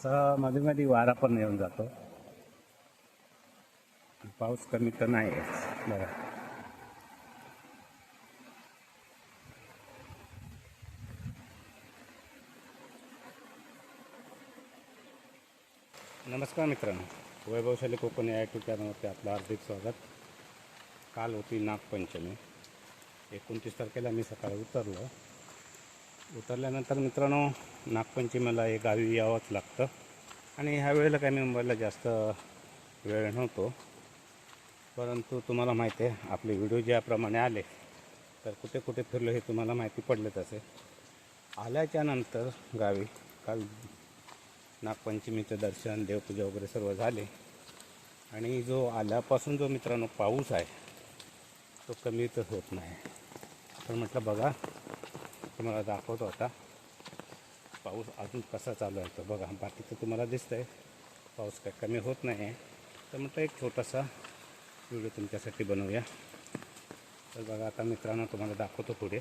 असा मध्ये मध्ये वारा पण येऊन जातो. पाऊस कमी तर नाही आहे. बघा नमस्कार मित्रांनो. वैभवशाली कोकण या यूट्यूब चॅनलवरती आपलं हार्दिक स्वागत. काल होती नागपंचमी. एकोणतीस तारखेला मी सकाळी उतरलो. उतरल्यानंतर मित्रांनो नागपंचमीला हे गावी यावंच लागतं. आणि ह्या वेळेला काय मी मुंबईला जास्त वेळ नव्हतो. परंतु तुम्हाला माहिती आहे आपले व्हिडिओ ज्याप्रमाणे आले तर कुठे कुठे फिरलो हे तुम्हाला माहिती पडलेच असेल. आल्याच्यानंतर गावी काल नागपंचमीचं दर्शन देवपूजा वगैरे सर्व झाले. आणि जो आल्यापासून जो मित्रांनो पाऊस आहे तो कमी तर होत नाही. तर म्हटलं बघा तुम्हाला दाखवतो आता पाऊस अजून कसा चालू आहे तो बघा. बाकी तर तुम्हाला दिसतं आहे पाऊस काय कमी होत नाही आहे तर म्हटलं एक छोटासा व्हिडिओ तुमच्यासाठी बनवूया. तर बघा आता मित्रांनो तुम्हाला दाखवतो पुढे.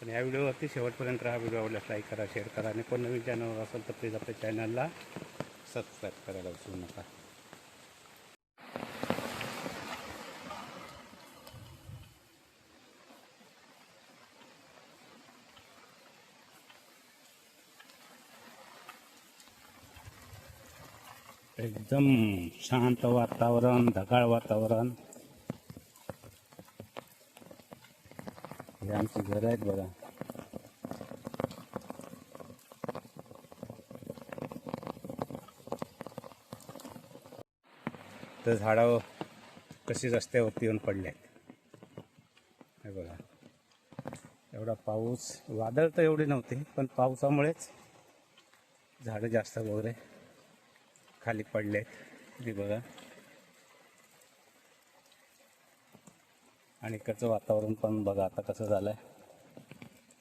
पण या व्हिडिओवरती शेवटपर्यंत हा व्हिडिओ आवडल्यास लाईक करा शेअर करा. आणि कोण नवीन चॅनलवर असेल तर प्लीज आपल्या चॅनलला सबस्क्राईब करायला विसरू नका. एकदम शांत वातावरण ढगाळ वातावरण. हे आमची घर आहेत बघा. तर झाडं कशी रस्त्यावरती येऊन पडले हे बघा. एवढा पाऊस वादळ तर एवढे नव्हते पण पावसामुळेच झाडं जास्त वगैरे खाली पडले ते बघा. आणि इकडचं वातावरण पण बघा आता कसं झालं आहे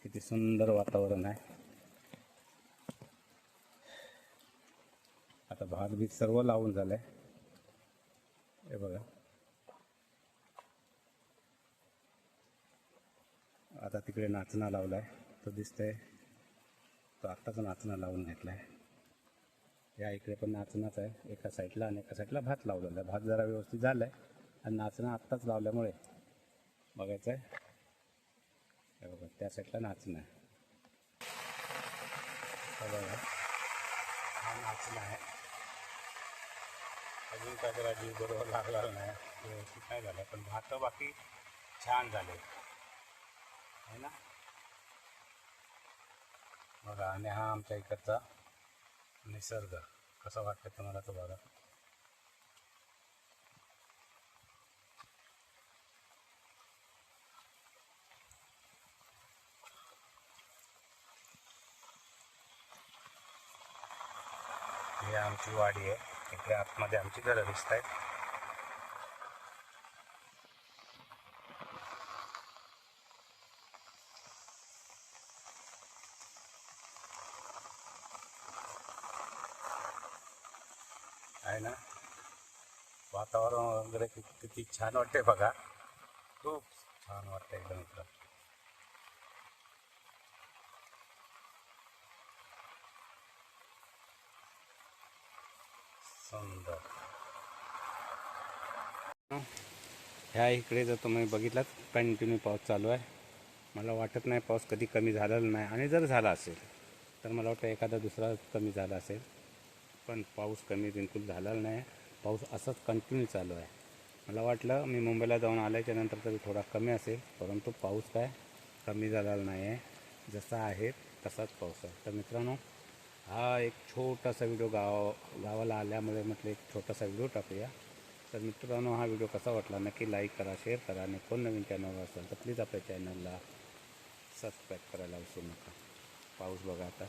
किती सुंदर वातावरण आहे. आता भात बीत सर्व लावून झालं आहे हे बघा. आता तिकडे नाचणं लावला आहे तो दिसतंय. तो आत्ताच नाचणं लावून घेतला आहे या इकडे पण नाचणंच आहे. एका साईडला आणि एका साईडला भात लावलेला आहे. भात जरा व्यवस्थित झालं आहे आणि नाचणं आत्ताच लावल्यामुळे बघायचं आहे बघा त्या साईडला नाचणं आहे. बघा हा नाचणं आहे. अजून काय त्याला जीव बरोबर लागला नाही. व्यवस्थित नाही झालं पण भात बाकी छान झाले. आहे ना? बघा आणि हा आमच्या इकडचा निसर्ग. कसा वाटतं तुम्हाला तो बघा. ही आमची वाडी आहे. इकडे आतमध्ये आमची घरं दिसत आहेत आहे ना? वातावरण वगैरे किती छान वाटते बघा. खूप छान वाटतं एकदम इकडं. सुंदर. ह्या इकडे जर तुम्ही बघितलात कंटिन्यू पाऊस चालू आहे. मला वाटत नाही पाऊस कधी कमी झालेला नाही. आणि जर झाला असेल तर मला वाटतं एखादा दुसरा कमी झाला असेल. पण पाऊस कमी बिलकुल झालेला नाही. पाऊस असाच कंटिन्यू चालू आहे. मला वाटलं मी मुंबईला जाऊन आल्याच्यानंतर तरी थोडा कमी असेल परंतु पाऊस काय कमी झालेला नाही आहे जसा आहे तसाच पाऊस आहे. तर मित्रांनो हा एक छोटासा व्हिडिओ गाव गावाला आल्यामुळे म्हटलं एक छोटासा व्हिडिओ टाकूया. तर मित्रांनो हा व्हिडिओ कसा वाटला नक्की लाईक करा शेअर करा. आणि कोण नवीन चॅनलवर असेल तर प्लीज आपल्या चॅनलला सबस्क्राईब करायला विसरू नका. पाऊस बघा आता.